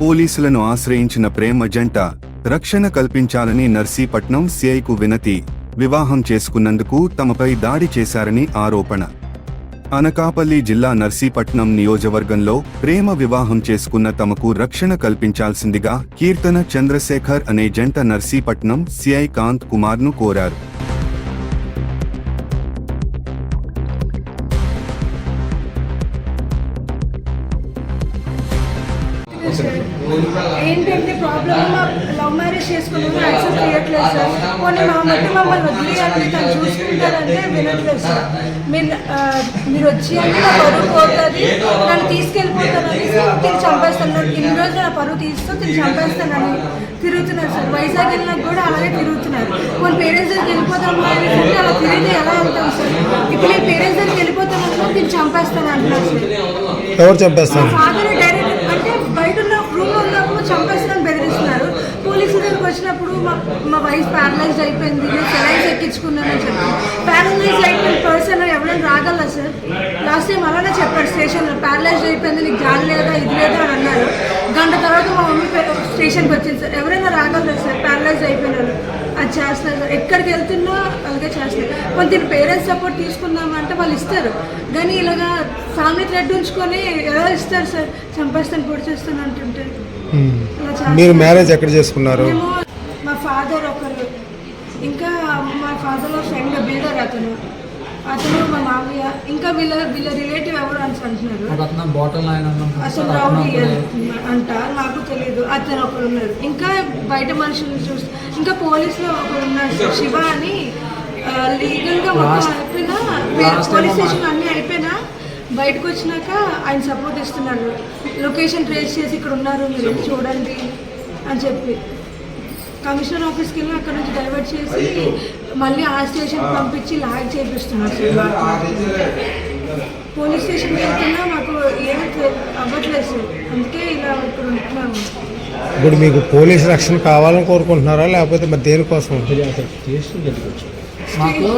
పోలీసులను ఆశ్రయించిన ప్రేమ జంట రక్షణ కల్పించాలని నర్సీపట్నం సిఐకు వినతి వివాహం చేసుకున్నందుకు తమపై దాడి చేశారని ఆరోపణ. అనకాపల్లి జిల్లా నర్సీపట్నం నియోజకవర్గంలో ప్రేమ వివాహం చేసుకున్న తమకు రక్షణ కల్పించాల్సిందిగా కీర్తన చంద్రశేఖర్ అనే జంట నర్సీపట్నం సిఐ కాంత్ కుమార్ను కోరారు. ఏంటంటే ప్రాబ్లమ్ లవ్ మ్యారేజ్ చేసుకున్నాము యాక్సెప్ట్ చేయట్లేదు సార్. కొన్ని మా మధ్య మమ్మల్ని వదిలేయండి తను చూసుకుంటారంటే వినట్లేదు సార్. మీరు మీరు వచ్చి అంటే నా పరువు పోతుంది. నన్ను తీసుకెళ్ళిపోతానని తిరిగి చంపేస్తాను. ఇన్ని రోజులు నా పరువు తీస్తూ తిరిగి చంపేస్తానని తిరుగుతున్నారు సార్. వైజాగ్ వెళ్ళినాక కూడా అలాగే తిరుగుతున్నారు. కొన్ని పేరెంట్స్ దగ్గరికి వెళ్ళిపోతాం అంటే అలా తిరిగితే ఎలా వెళ్తాం సార్? ఇప్పుడు నేను పేరెంట్స్ దగ్గరికి వెళ్ళిపోతాను తిరిగి చంపేస్తాను అంటున్నారు సార్. ఎవరు చంపేస్తారు? ఫాదర్ వచ్చినప్పుడు మా మా వైఫ్ ప్యారలైజ్ అయిపోయింది. నేను సెలైన్స్ ఎక్కించుకున్నానని చెప్పి. ప్యారలైజ్ అయిపోయిన పర్సన్ ఎవరైనా రాగల సార్ లాస్ట్ టైం అలానే చెప్పాడు స్టేషన్లో ప్యారలైజ్ అయిపోయింది నీకు జాలి లేదా ఇది లేదా అని అన్నారు గంట తర్వాత మా మమ్మీ స్టేషన్కి వచ్చింది సార్ ఎవరైనా రాగలరా సార్ ప్యారలైజ్ అయిపోయినారు. అది చేస్తారు సార్ ఎక్కడికి వెళ్తున్నా అలాగే చేస్తారు కొంత పేరెంట్స్ సపోర్ట్ తీసుకుందామంటే వాళ్ళు ఇస్తారు. కానీ ఇలాగా ఫ్యామిలీ థ్రెడ్ ఉంచుకొని ఎలా ఇస్తారు సార్? చంపేస్తాను పొడి చేస్తాను అంటుంటే. మీరు మ్యారేజ్ ఎక్కడ చేసుకున్నారు? మేము మా ఫాదర్ ఒకరు. ఇంకా మా ఫాదర్ ఫ్రెండ్ బిల్డర్ అతను. అతను మా మామయ్య. ఇంకా వీళ్ళ వీళ్ళ రిలేటివ్ ఎవరు అని అంటున్నారు. అసలు రౌడీ. అంట నాకు తెలియదు అతను ఒకరు ఉన్నారు. ఇంకా బయట మనుషులు చూస్తే ఇంకా పోలీసులో ఒకరు ఉన్నారు. సార్, శివ అని లీగల్గా మొత్తం Last- అయిపోయినా పోలీస్ స్టేషన్ అన్ని అయిపోయినా బయటకు వచ్చినాక ఆయన సపోర్ట్ ఇస్తున్నారు లొకేషన్ ట్రేస్ చేసి ఇక్కడ ఉన్నారు మీరు చూడండి అని చెప్పి. కమిషనర్ ఆఫీస్కి వెళ్ళి అక్కడ నుంచి డైవర్ట్ చేసి మళ్ళీ ఆ స్టేషన్ పంపించి లాగ్ చేపిస్తున్నారు. సార్ పోలీస్ స్టేషన్కి వెళ్తున్నా మాకు ఏమీ అవ్వట్లేదు. సార్ అందుకే ఇలా ఇక్కడ ఉంటున్నాము. ఇప్పుడు మీకు పోలీస్ రక్షణ కావాలని కోరుకుంటున్నారా? లేకపోతే మరి దేనికోసం? మాకు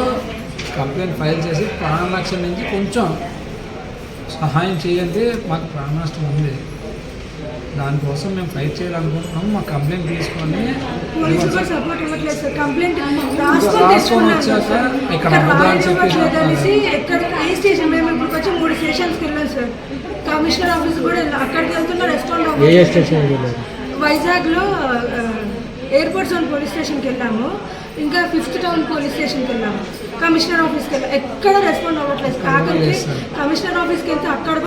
కంప్లైంట్ ఫైల్ చేసి ప్రాణ రక్షణ నుంచి కొంచెం సహాయం చేయండి మాకు ప్రాణ నష్టం ఉంది. దానికోసం మేము ఫైట్ చేయాలనుకుంటున్నాం. మా కంప్లైంట్ తీసుకొని తెచ్చుకున్నాను వచ్చాక ఇక్కడ ఏ స్టేషన్ మేము ఇప్పుడు వచ్చి మూడు స్టేషన్స్కి వెళ్ళాం సార్. కమిషనర్ ఆఫీస్ కూడా అక్కడికి వెళ్తున్నా రెస్పాండ్ అవ్వలేదు వైజాగ్లో ఎయిర్పోర్ట్ జోన్ పోలీస్ స్టేషన్కి వెళ్ళాము. ఇంకా ఫిఫ్త్ టౌన్ పోలీస్ స్టేషన్కి వెళ్ళాము. కమిషనర్ ఆఫీస్కి వెళ్ళాము ఎక్కడ రెస్పాండ్ అవ్వట్లేదు. ఆఖరికి కమిషనర్ ఆఫీస్కి వెళ్తే అక్కడ